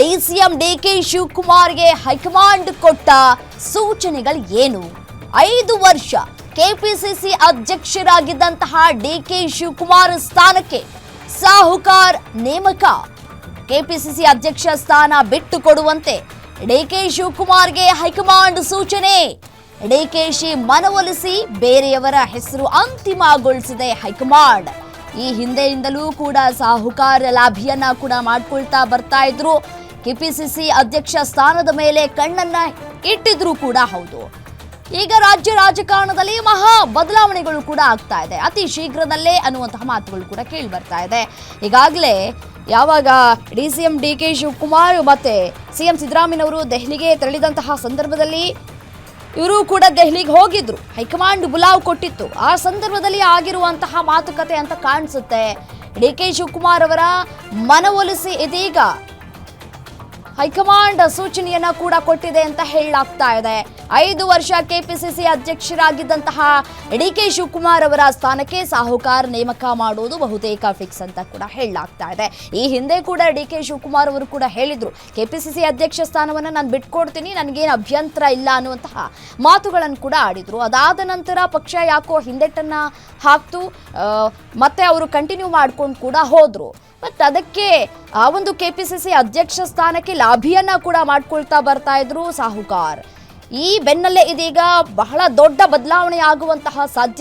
DCM DK ಶಿವಕುಮಾರ್ಗೆ high command ಕೊಟ್ಟ ಸೂಚನೆಗಳು ಏನು? ಐದು ವರ್ಷ ಕೆಪಿಸಿಸಿ ಅಧ್ಯಕ್ಷರಾಗಿದ್ದಂತಹ ಡಿಕೆ ಶಿವಕುಮಾರ್ ಸ್ಥಾನಕ್ಕೆ ಸಾಹುಕಾರ್ ನೇಮಕ. ಕೆಪಿಸಿಸಿ ಅಧ್ಯಕ್ಷ ಸ್ಥಾನ ಬಿಟ್ಟು ಕೊಡುವಂತೆ ಡಿಕೆ ಶಿವಕುಮಾರ್ಗೆ ಹೈಕಮಾಂಡ್ ಸೂಚನೆ. ಡಿಕೆಶಿ ಮನವೊಲಿಸಿ ಬೇರೆಯವರ ಹೆಸರು ಅಂತಿಮಗೊಳಿಸಿದೆ ಹೈಕಮಾಂಡ್. ಈ ಹಿಂದೆಯಿಂದಲೂ ಕೂಡ ಸಾಹುಕಾರ ಲಾಭಿಯನ್ನ ಕೂಡ ಮಾಡ್ಕೊಳ್ತಾ ಬರ್ತಾ ಇದ್ರು. ಕೆಪಿಸಿಸಿ ಅಧ್ಯಕ್ಷ ಸ್ಥಾನದ ಮೇಲೆ ಕಣ್ಣನ್ನ ಇಟ್ಟಿದ್ರು ಕೂಡ ಹೌದು. ಈಗ ರಾಜ್ಯ ರಾಜಕಾರಣದಲ್ಲಿ ಮಹಾ ಬದಲಾವಣೆಗಳು ಕೂಡ ಆಗ್ತಾ ಇದೆ. ಅತಿ ಶೀಘ್ರದಲ್ಲೇ ಅನ್ನುವಂತಹ ಮಾತುಗಳು ಕೂಡ ಕೇಳಿ ಬರ್ತಾ ಇದೆ. ಈಗಾಗಲೇ ಯಾವಾಗ D C M D K Shivakumar ಮತ್ತೆ ಸಿ ಎಂ ಸಿದ್ದರಾಮಯ್ಯನವರು ದೆಹಲಿಗೆ ತೆರಳಿದಂತಹ ಸಂದರ್ಭದಲ್ಲಿ ಇವರು ಕೂಡ ದೆಹಲಿಗೆ ಹೋಗಿದ್ರು. ಹೈಕಮಾಂಡ್ ಬುಲಾವ್ ಕೊಟ್ಟಿತ್ತು. ಆ ಸಂದರ್ಭದಲ್ಲಿ ಆಗಿರುವಂತಹ ಮಾತುಕತೆ ಅಂತ ಕಾಣಿಸುತ್ತೆ. ಡಿ ಕೆ ಶಿವಕುಮಾರ್ ಅವರ ಮನವೊಲಿಸಿ ಇದೀಗ ಹೈಕಮಾಂಡ್ ಸೂಚನೆಯನ್ನ ಕೂಡ ಕೊಟ್ಟಿದೆ ಅಂತ ಹೇಳಲಾಗ್ತಾ ಇದೆ. ಐದು ವರ್ಷ ಕೆಪಿಸಿಸಿ ಅಧ್ಯಕ್ಷರಾಗಿದ್ದಂತಹ ಡಿ ಕೆ ಶಿವಕುಮಾರ್ ಅವರ ಸ್ಥಾನಕ್ಕೆ ಸಾಹುಕಾರ್ ನೇಮಕ ಮಾಡುವುದು ಬಹುತೇಕ ಫಿಕ್ಸ್ ಅಂತ ಕೂಡ ಹೇಳಲಾಗ್ತಾ ಇದೆ. ಈ ಹಿಂದೆ ಕೂಡ ಡಿ ಕೆ ಶಿವಕುಮಾರ್ ಅವರು ಕೂಡ ಹೇಳಿದ್ರು, ಕೆಪಿಸಿಸಿ ಅಧ್ಯಕ್ಷ ಸ್ಥಾನವನ್ನು ನಾನು ಬಿಟ್ಕೊಡ್ತೀನಿ, ನನಗೇನು ಅಭ್ಯಂತರ ಇಲ್ಲ ಅನ್ನುವಂತಹ ಮಾತುಗಳನ್ನು ಕೂಡ ಆಡಿದ್ರು. ಅದಾದ ನಂತರ ಪಕ್ಷ ಯಾಕೋ ಹಿಂದೆಟ್ಟನ್ನು ಹಾಕ್ತು ಮತ್ತೆ ಅವರು ಕಂಟಿನ್ಯೂ ಮಾಡ್ಕೊಂಡು ಕೂಡ ಹೋದ್ರು. ಮತ್ತು ಅದಕ್ಕೆ ಆ ಒಂದು ಕೆಪಿಸಿಸಿ ಅಧ್ಯಕ್ಷ ಸ್ಥಾನಕ್ಕೆ ಲಾಭಿಯನ್ನ ಕೂಡ ಮಾಡ್ಕೊಳ್ತಾ ಬರ್ತಾ ಇದ್ರು ಸಾಹುಕಾರ್. ಈ ಬೆನ್ನಲ್ಲೇ ಇದೀಗ ಬಹಳ ದೊಡ್ಡ ಬದಲಾವಣೆ ಆಗುವಂತಹ ಸಾಧ್ಯತೆ